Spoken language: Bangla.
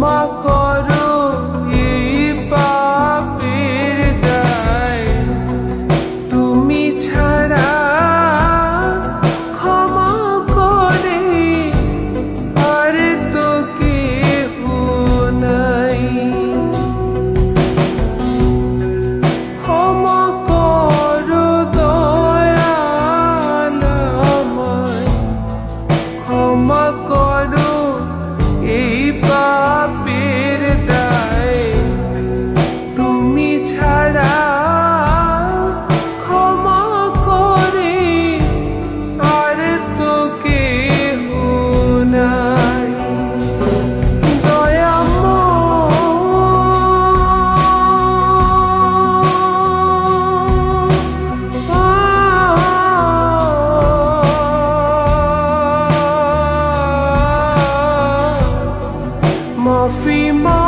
my car. coffee mug.